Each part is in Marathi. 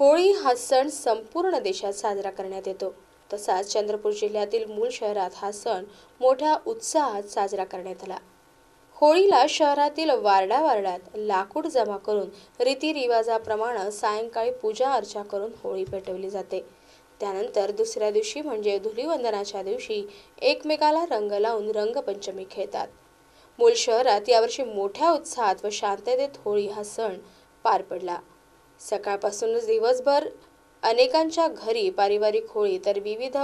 होळी हा सण संपूर्ण देशात साजरा करण्यात येतो. तसाच चंद्रपूर जिल्ह्यातील मूळ शहरात हा सण मोठ्या उत्साहात साजरा करण्यात आला. होळीला शहरातील वारडा वारडात लाकूड जमा करून रीतिरिवाजाप्रमाणे सायंकाळी पूजा अर्चा करून होळी पेटवली जाते. त्यानंतर दुसऱ्या दिवशी म्हणजे धुलीवंदनाच्या दिवशी एकमेकाला रंग लावून रंगपंचमी खेळतात. मूळ शहरात यावर्षी मोठ्या उत्साहात व शांततेत होळी हा सण पार पडला. सकाळपासूनच दिवसभर अनेकांच्या घरी पारिवारिक होळी तर विविध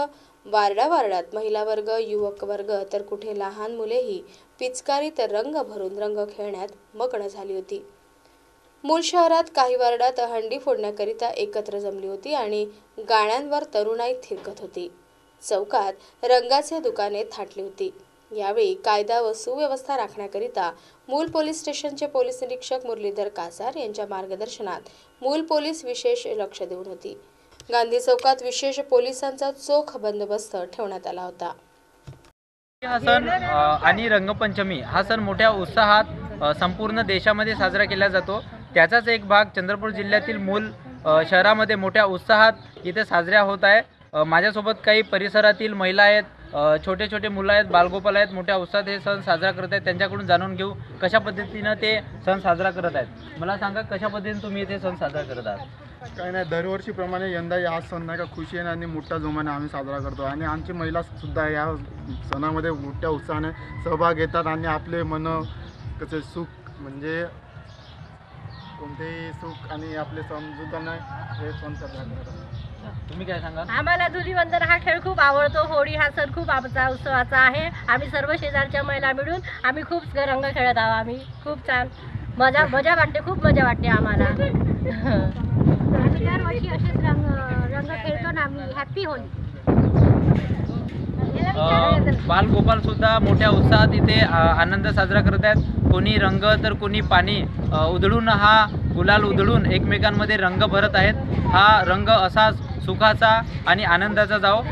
वारडावारडात महिला वर्ग युवक वर्ग तर कुठे लहान मुलेही पिचकारी तर रंग भरून रंग खेळण्यात मग्न झाली होती. मूळ शहरात काही वार्डात हंडी फोडण्याकरिता एकत्र जमली होती आणि गाण्यांवर तरुणाई थिरकत होती. चौकात रंगाचे दुकाने थाटली होती. यावेळी कायदा व सुव्यवस्था राखण्याकरिता मूल पोलीस स्टेशनचे पोलीस निरीक्षक मुरलीधर कासार यांच्या मार्गदर्शनात मूल पोलीस विशेष लक्ष देऊन होती. गांधी चौकात विशेष पोलिसांचा चोख बंदोबस्त ठेवण्यात आला होता. हा सण आणि रंगपंचमी हा सण मोठ्या उत्साहात संपूर्ण देशामध्ये साजरा केला जातो. त्याचाच एक भाग चंद्रपूर जिल्ह्यातील मूल शहरामध्ये मोठ्या उत्साहात इथे साजऱ्या होत आहे. माझ्यासोबत काही परिसरातील महिला आहेत छोटे छोटे मुलं आहेत बालगोपाल आहेत मोठ्या उत्साहात हे सण साजरा करत आहेत. त्यांच्याकडून जाणून घेऊ कशा पद्धतीनं ते सण साजरा करत आहेत. मला सांगा कशा पद्धतीने तुम्ही इथे सण साजरा करत आहात? काही नाही दरवर्षीप्रमाणे यंदा हा सण नाही का खुशीने आणि मोठ्या जोमाने आम्ही साजरा करतो. आणि आमची महिला सुद्धा या सणामध्ये मोठ्या उत्साहाने सहभाग घेतात आणि आपले मन कसे सुख म्हणजे कोणतेही सुख आणि आपले समजुताने हे सण साजरा करतात. तुम्ही काय सांगा? आम्हाला धुलीवंदन हा खेळ खूप आवडतो. होळी हा सण खूप आमचा उत्सवाचा आहे. आम्ही सर्व शेजारच्या महिला मिळून आम्ही खूप रंग खेळत आहोत. आम्ही खूप छान मजा मजा वाटते खूप मजा वाटते आम्हाला. आम्ही दरवर्षी असेच रंग रंग खेळतो ना आम्ही. Happy Holy. बालगोपाल सुद्धा मोठ्या उत्साहात इथे आनंद साजरा करत आहेत. कोणी रंग तर कोणी पाणी. अ, उधळून हा गुलाल उधळून एकमेकांमध्ये रंग भरत आहेत. हा रंग असाच सुखाचा आणि आनंदाचा जाओ